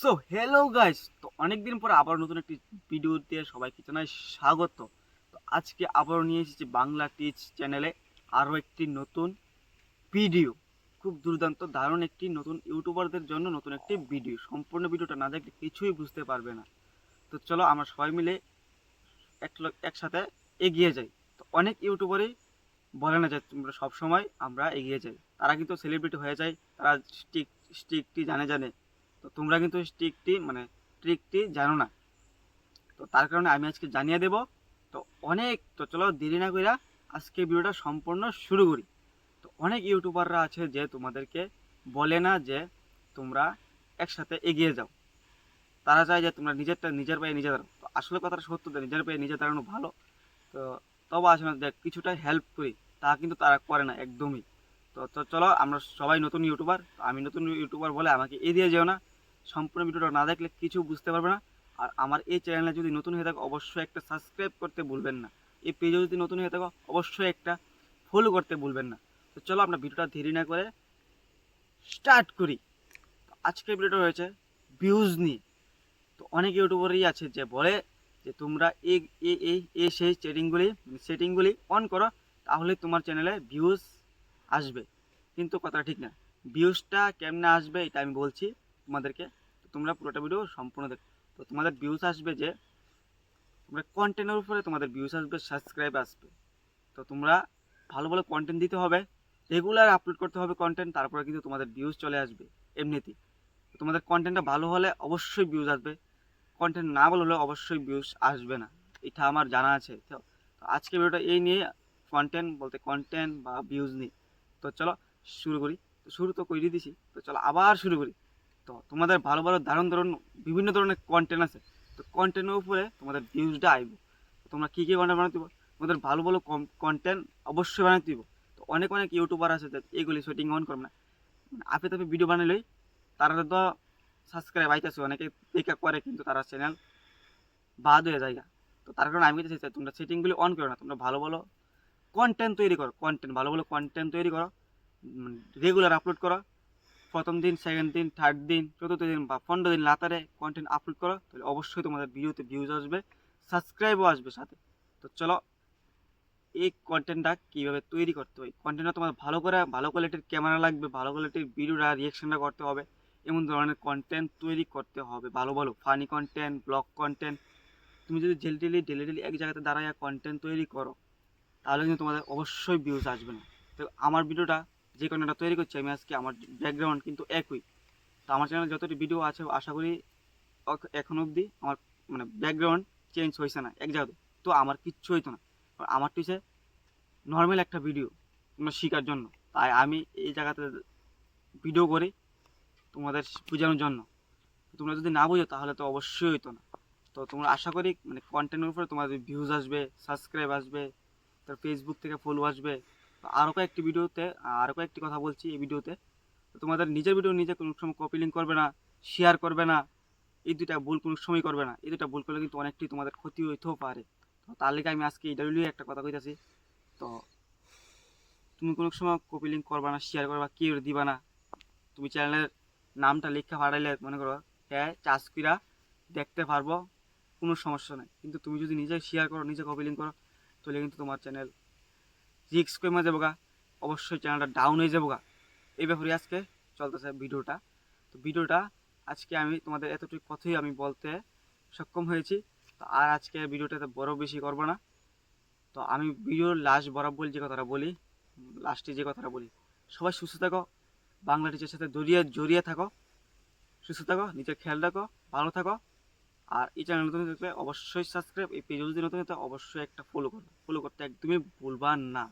So hello guys তো অনেকদিন পর আবার নতুন একটি ভিডিওতে সবাইকে জানাই স্বাগত। তো আজকে আবারও নিয়ে এসেছি বাংলা টিচ চ্যানেলে আরও একটি নতুন ভিডিও। খুব দুর্দান্ত, দারুণ একটি নতুন ইউটিউবারদের জন্য নতুন একটি ভিডিও। সম্পূর্ণ ভিডিওটা না দেখলে কিছুই বুঝতে পারবে না। তো চলো আমরা সবাই মিলে এক একসাথে এগিয়ে যাই। তো অনেক ইউটিউবারই বলে না যে তোমরা সবসময় আমরা এগিয়ে যাই। তারা কিন্তু সেলিব্রিটি হয়ে যায়, তারা স্টিক স্টিকটি জানে জানে। তো তোমরা কিন্তু ট্রিকটি মানে ট্রিকটি জানো না। তো তার কারণে আমি আজকে জানিয়ে দেব। তো অনেক, তো চলো দেরি না কইরা আজকে ভিডিওটা সম্পূর্ণ শুরু করি। তো অনেক ইউটিউবাররা আছে যে তোমাদেরকে বলে না যে তোমরা একসাথে এগিয়ে যাও। তারা চায় যে তোমরা নিজেরটা নিজের পায়ে নিজে দাঁড়াও। তো আসলে কথাটা সত্য নিজের পায়ে নিজে দাঁড়ানো ভালো। তো তবে আসলে দেখ কিছুটা হেল্প করি, তা কিন্তু তারা করে না একদমই। তো তো চলো আমরা সবাই নতুন ইউটিউবার। আমি নতুন ইউটিউবার বলে আমাকে এড়িয়ে যেও না। সম্পূর্ণ ভিডিওটা না দেখলে কিছু বুঝতে পারবে না। আর আমার এই চ্যানেলে যদি নতুন হয়ে থাকো, অবশ্যই একটা সাবস্ক্রাইব করতে ভুলবেন না। এই পেজে যদি নতুন হয়ে থাকো, অবশ্যই একটা ফলো করতে ভুলবেন না। তো চলো আমরা ভিডিওটা দেরি না করে স্টার্ট করি। তো আজকের ভিডিওটা হয়েছে ভিউজ নিয়ে। তো অনেক ইউটিউবারই আছে যে বলে যে তোমরা এই এই এই সেই সেটিংগুলি সেটিংগুলি অন করো, তাহলে তোমার চ্যানেলে ভিউজ আসবে। কিন্তু কথাটা ঠিক না। ভিউজটা কেমনে আসবে, এটা আমি বলছি। তোমাদেরকে তোমরা পুরোটা ভিডিও সম্পূর্ণ দেখো তো তোমাদের ভিউজ আসবে যে, তোমরা কন্টেন্টের উপরে তোমাদের ভিউজ আসবে সাবস্ক্রাইব আসবে। তো তোমরা ভালো ভালো কন্টেন্ট দিতে হবে রেগুলার আপলোড করতে হবে কন্টেন্ট তারপরে কিন্তু তোমাদের ভিউজ চলে আসবে, এমনিতেই। তোমাদের কন্টেন্টটা ভালো হলে অবশ্যই ভিউজ আসবে কন্টেন্ট না ভালো হলে অবশ্যই ভিউজ আসবে না, এটা আমার জানা আছে। তো আজকে ভিডিওটা এই নিয়ে কন্টেন্ট বলতে কন্টেন্ট বা ভিউজ নিয়ে। তো চলো, শুরু করি। তো শুরু তো করে দিছি। তো চলো, আবার শুরু করি। তো তোমাদের ভালো ভালো দারুণ দারুণ বিভিন্ন ধরনের কন্টেন্ট আছে। তো কন্টেন্টের উপরে তোমাদের ভিউজটা আইব। তো তোমরা কী কী কন্টেন্ট বানাতে তোমাদের ভালো ভালো কন্টেন্ট অবশ্যই বানাতে দিব তো অনেক অনেক ইউটিউবার আছে যে এগুলি সেটিং অন করবে না। আপে তাপে ভিডিও বানালেই তারা তো সাবস্ক্রাইব আইতেছে অনেকে দেখা করে কিন্তু তারা চ্যানেল বাদ হয়ে যায় তো তার কারণে আমি চাই তোমরা সেটিংগুলি অন করো না, তোমরা ভালো ভালো কন্টেন্ট তৈরি করো। কন্টেন্ট ভালো ভালো কন্টেন্ট তৈরি করো। রেগুলার আপলোড করো। প্রথম দিন সেকেন্ড দিন থার্ড দিন, চতুর্থ দিন বা পনেরো দিন লাতারে কন্টেন্ট আপলোড করো, তাহলে অবশ্যই তোমাদের ভিডিওতে ভিউজ আসবে সাবস্ক্রাইবও আসবে সাথে। তো চলো, এই কন্টেন্টটা কীভাবে তৈরি করতে হয়? কন্টেন্টটা তোমার ভালো করে, ভালো কোয়ালিটির ক্যামেরা লাগবে, ভালো কোয়ালিটির ভিডিওটা রিয়েকশনটা করতে হবে, এমন ধরনের কন্টেন্ট তৈরি করতে হবে, ভালো ভালো ফানি কন্টেন্ট ব্লগ কন্টেন্ট তুমি যদি ডেলি ডেলি ডেলি ডেলি এক জায়গাতে দাঁড়ায় কন্টেন্ট তৈরি করো, তাহলে কিন্তু তোমাদের অবশ্যই ভিউজ আসবে না। তো আমার ভিডিওটা যে কন্টেন্টটা তৈরি করছি, আমি আজকে আমার ব্যাকগ্রাউন্ড কিন্তু একই। তো আমার চ্যানেলে যতটি ভিডিও আছে, আশা করি এখন অবধি আমার মানে ব্যাকগ্রাউন্ড চেঞ্জ হয়েছে না, এক জায়গাতে তো আমার কিচ্ছু হইতো না। আর আমার হচ্ছে নর্মাল একটা ভিডিও তোমরা শেখার জন্য। তাই আমি এই জায়গাতে ভিডিও করি তোমাদের বোঝানোর জন্য। তোমরা যদি না বোঝো, তাহলে তো অবশ্যই হইতো না। তো তোমরা আশা করি মানে কন্টেন্টের উপরে তোমাদের ভিউজ আসবে সাবস্ক্রাইব আসবে তার ফেসবুক থেকে ফলো আসবে। আরও কয়েকটি ভিডিওতে আরও কয়েকটি কথা বলছি এই ভিডিওতে। তোমাদের নিজের ভিডিও নিজে কোনো সময় কপি লিঙ্ক করবে না শেয়ার করবে না, এই দুটা ভুল কোনো সময় করবে না। এই দুটা ভুল করলে কিন্তু অনেকটি তোমাদের ক্ষতি হইতেও পারে। তো তার লেগে আমি আজকে এইটা নিয়ে একটা কথা কইতাছি। তো তুমি কোনো সময় কপি লিঙ্ক করবা না শেয়ার করবা, কেউ দিবা না। তুমি চ্যানেলের নামটা লিখে পাঠাইলে মনে করো হ্যাঁ চাষ কইরা দেখতে পারব, কোনো সমস্যা নেই। কিন্তু তুমি যদি নিজে শেয়ার করো, নিজে কপি লিঙ্ক করো, তাহলে কিন্তু তোমার চ্যানেল রিক্স কমে যাব গা অবশ্যই চ্যানেলটা ডাউন হয়ে যাব গা এই ব্যাপারে আজকে চলতেছে ভিডিওটা। তো ভিডিওটা আজকে আমি তোমাদের এতটুকু কথাই আমি বলতে সক্ষম হয়েছি। তো আর আজকে ভিডিওটাতে বড় বেশি করব না। তো আমি ভিডিওর লাস্ট বরাবর যে কথাটা বলি লাস্টে যে কথাটা বলি। সবাই সুস্থ থাকো, বাংলা টিচার সাথে জড়িয়ে জড়িয়ে থাকো। সুস্থ থাকো, নিজের খেয়াল রাখো, ভালো থাকো। আর এই চ্যানেল নতুন থাকলে অবশ্যই সাবস্ক্রাইব এই পেজ যদি নতুন হতে অবশ্যই একটা ফলো করবে। ফলো করতে একদমই ভুলবা না।